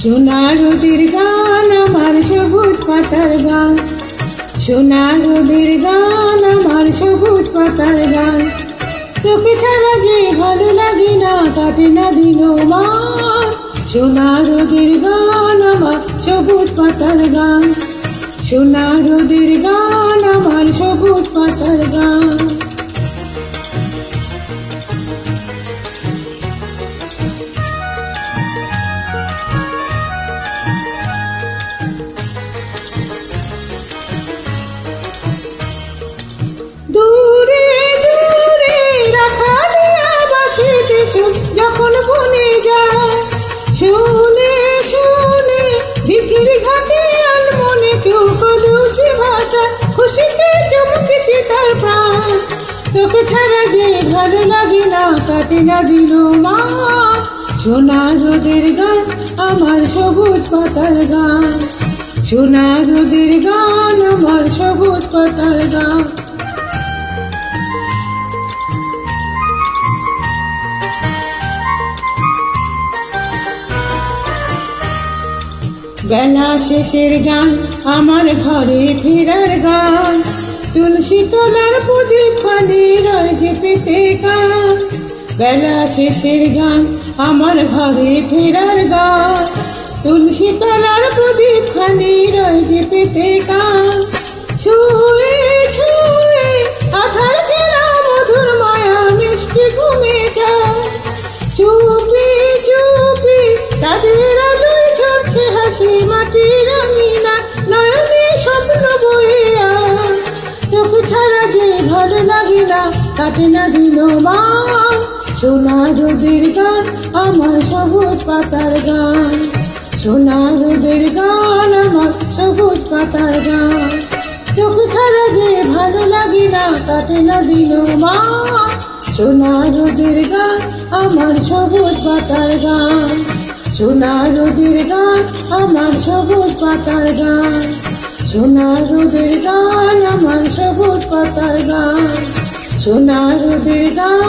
সোনা রোদের গান আমার সবুজ পাতার গান। সোনা রোদের গান সবুজ পাতার গান। তোকে ছাড়া যে ভালো লাগে না, কাটে না দিন সোনার সোনা রোদের গান আমার, সবুজ পাতার গান। সোনার রোদের গান তোকে ছাড়া যে ভালো লাগে না কাটে না দিল মা। সোনা রোদের গান, আমার সবুজ পাতার গান। সোনা রোদের গান, আমার সবুজ পাতার গান। বেলা শেষের গান, আমার ঘরে ফেরার গান। তুলসী তোলার প্রদীপ বেলা শেষের গান, আমার ঘরে ফেরার গান। তুলসী তলার প্রদীপ খানি রয় যে পেতে গান ছুঁয়ে ছুঁয়ে, আধার ঘেরা মধুর মায়া মিষ্টি ঘুমে যায়। চুপি চুপি তাদের আলোয় ঝরছে হাসি মাটি রঙিনা নয়নে স্বপ্ন আয়। তোকে ছাড়া যে ভালো লাগে না কাটে না দিল মা। সোনা রোদের গান, আমার সবুজ পাতার গান। সোনা রোদের গান, আমার সবুজ পাতার গান। তোকে ছাড়া যে ভালো লাগে না, কাটে না দিল মা। সোনা রোদের গান, আমার সবুজ পাতার গান। সোনা রোদের গান, আমার সবুজ পাতার গান। সোনা রোদের গান, আমার সবুজ পাতার গান। সোনা রোদের গান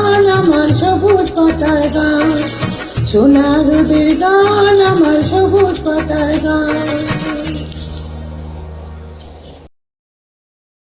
গান সোনা রোদের গান আমার সবুজ পাতার